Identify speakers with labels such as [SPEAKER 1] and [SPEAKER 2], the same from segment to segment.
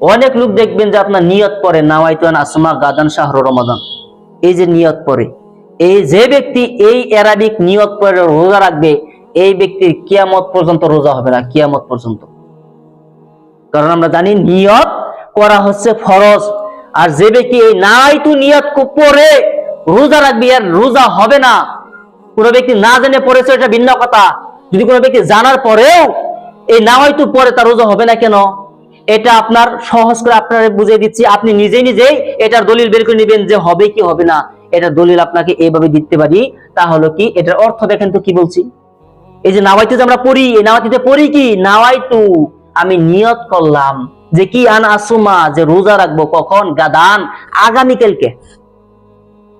[SPEAKER 1] অনেক লোক দেখবেন যে আপনার নিয়ত পরে নাওয়াইতুন আসমা গাদান শাহর রমাদান। এই যে নিয়ত পরে, এই যে ব্যক্তি এই অ্যারাবিক নিয়ত পরে রোজা রাখবে, এই ব্যক্তির কিয়ামত পর্যন্ত রোজা হবে না, কিয়ামত পর্যন্ত। কারণ আমরা জানি নিয়ত করা হচ্ছে ফরজ। আর যে ব্যক্তি এই নাইতু নিয়ত পরে রোজা রাখবে, আর রোজা হবে না। কোনো ব্যক্তি না জেনে পড়েছে এটা ভিন্ন কথা। যদি কোনো ব্যক্তি জানার পরেও এই না হয়তো পরে তার রোজা হবে না কেন? এটা আপনার সহজ করে আপনার বুঝিয়ে দিচ্ছি। আপনি নিজেই নিজেই এটার দলিল বের করে নেবেন যে হবে কি হবে না। এটা দলিল আপনাকে এইভাবে দিতে পারি। তাহলে কি, এটার অর্থ দেখেন তো কি বলছি। এই যে নাওয়াইতু যে আমরা পড়ি, এই নাওয়াইতুতে পড়ি কি? নাওয়াইতু, আমি নিয়ত করলাম যে কি আন আসুমা, যে রোজা রাখব কখন? গাদান আগামীকালকে।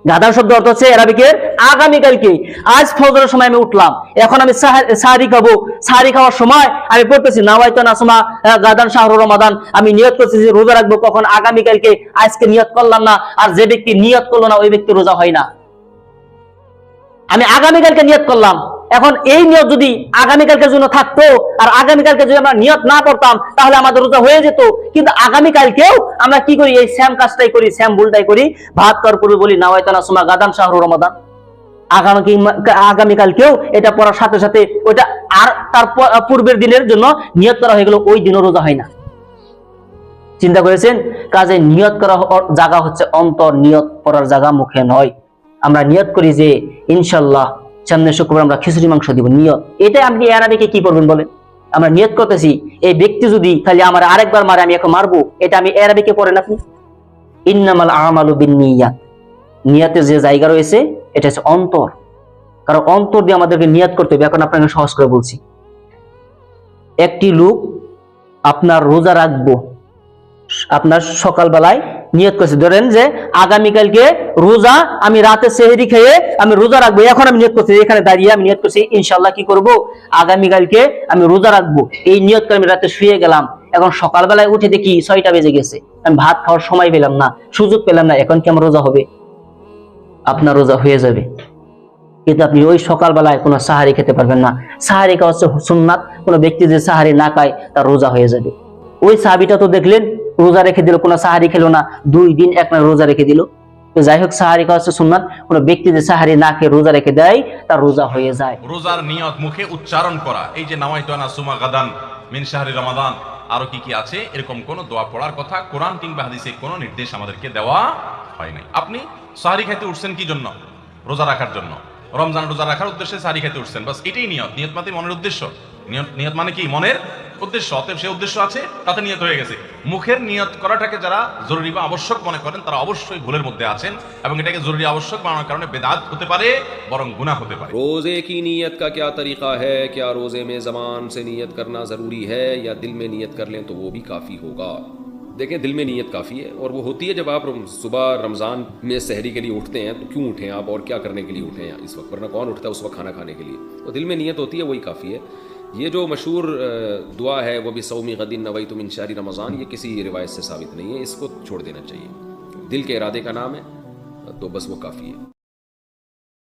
[SPEAKER 1] গাদার শব্দ অর্থ হচ্ছে এরাবিকের আগামীকালকে। আজ ফজরের সময় আমি উঠলাম। এখন আমি সাহা- সাহারি খাব। সাহারি খাওয়ার সময় আমি পড়তেছি নাওয়াইতো নাসমা গাদান শাহরু রমাদান। আমি নিয়ত করতেছি রোজা রাখব, কখন আগামীকালকে। আজকে নিয়ত করলাম না, আর যে ব্যক্তি নিয়ত করল না, ওই ব্যক্তি রোজা হয় না। আমি আগামীকালকে নিয়ত করলাম। এখন এই নিয়ত যদি আগামীকালকের জন্য থাকতো, আর আগামীকালকে যদি আমরা নিয়ত না করতাম, তাহলে আমাদের রোজা হয়ে যেত। কিন্তু আগামীকালকেও আমরা কি করি? এই স্যাম কাজটাই করি স্যাম ভুলটাই করি। ভাত কর করে বলি, নাওয়াইতানা সুমা গাদান শাহরু রমাদান। আগামী আগামীকালকেও এটা পড়ার সাথে সাথে ওইটা আর তার পূর্বের দিনের জন্য নিয়ত করা হয়ে গেল, ওই দিনও রোজা হয় না। চিন্তা করেছেন? কাজে নিয়ত করা জায়গা হচ্ছে অন্তর, নিয়ত করার জায়গা মুখে নয়। আমরা নিয়ত করি যে, ইনশাল্লাহ সামনে শুক্রবার আমরা খিচুড়ি মাংস দিব, নিয়ত। এটা আপনি এর আগে কি করবেন বলেন? আমরা নিয়ত করতেছি, এই ব্যক্তি যদি খালি আমার আরেকবার মারে, আমি এখন মারবো, এটা আমি এর আগে করেন আপনি? ইন্নামাল আমালু বিন নিয়াত নিয়াতের যে জায়গা রয়েছে, এটা হচ্ছে অন্তর। কারণ অন্তর দিয়ে আমাদেরকে নিয়াত করতে হবে, এখন আপনাকে সহজ করে বলছি। একটি লোক আপনার রোজা রাখব, আপনার সকালবেলায় নিয়ত করছে। ধরেন যে আগামীকালকে রোজা আমি রাতে সেহেরি খেয়ে আমি রোজা রাখব। এখন আমি নিয়ত করছি, এখানে দাঁড়িয়ে আমি নিয়ত করছি ইনশাল্লাহ কি করব? আগামীকালকে আমি রোজা রাখব। এই নিয়ত করে আমি রাতে শুয়ে গেলাম। এখন সকালবেলায় উঠে দেখি ছয়টা বেজে গেছে। আমি ভাত খাওয়ার সময় পেলাম না, সুযোগ পেলাম না। এখন কি আমার রোজা হবে? আপনার রোজা হয়ে যাবে। কিন্তু আপনি ওই সকালবেলায় কোনো সাহারি খেতে পারবেন না। সাহারি খাওয়া হচ্ছে সুন্নাত। কোনো ব্যক্তি যে সাহারি না খায়, তার রোজা হয়ে যাবে। ওই সাহাবিটা তো দেখলেন রোজা রেখে দিল, কোনো সাহারি খেলো না, দুই দিন এক না রোজা রেখে দিল। তো যাই হোক, সাহারি খাওয়া হচ্ছে সুন্নাত। কোনো ব্যক্তি যে সাহারি না খেয়ে রোজা রেখে দেয়, তার রোজা হয়ে যায়।
[SPEAKER 2] রোজার নিয়ত মুখে উচ্চারণ করা। এই যে নামাইতানা সুমা গাদান মিন শাহরি রমাদান। আরও কি কি আছে? এরকম কোন দোয়া পড়ার কথা কোরআন কিংবা হাদিসে কোনো নির্দেশ আমাদেরকে দেওয়া হয় নাই। আপনি সাহারি খাইতে উঠছেন কি জন্য? রোজা রাখার জন্য। রমজান রোজা রাখার উদ্দেশ্যে সাহারি খাইতে উঠছেন। বাস এটাই নিয়ত। নিয়ত মানে মনের উদ্দেশ্য। নিয়ত নিয়ত মানে কি? মনের উদ্দেশ্য অতএব সে উদ্দেশ্য আছে তাতে নিয়ত হয়ে গেছে মুখের নিয়ত করাটাকে যারা জরুরি বা আবশ্যক মনে করেন তারা অবশ্যই ভুলের মধ্যে আছেন এবং এটাকে জরুরি আবশ্যক বানানোর কারণে বেদাত হতে পারে বরং গুনাহ হতে পারে
[SPEAKER 3] रोज़े की नीयत का क्या तरीक़ा है क्या रोज़े में ज़बान से नीयत करना ज़रूरी है या दिल में नीयत कर लें तो वो भी काफ़ी होगा देखें दिल में नीयत काफ़ी है और वो होती है जब आप रम- सुबह रमज़ान में सहरी के लिए उठते हैं तो क्यों उठें आप और क्या करने के लिए उठें इस वक्त वरना कौन उठता है उस वक्त खाना खाने के लिए तो दिल में नीयत होती है वही काफ़ी है یہ جو مشہور دعا ہے، وہ بھی سومی غدین نوئی تم انشاری رمضان، یہ کسی روایت سے ثابت نہیں ہے، اس کو چھوڑ دینا چاہیے۔ دل کے ارادے کا نام ہے، تو بس وہ کافی ہے۔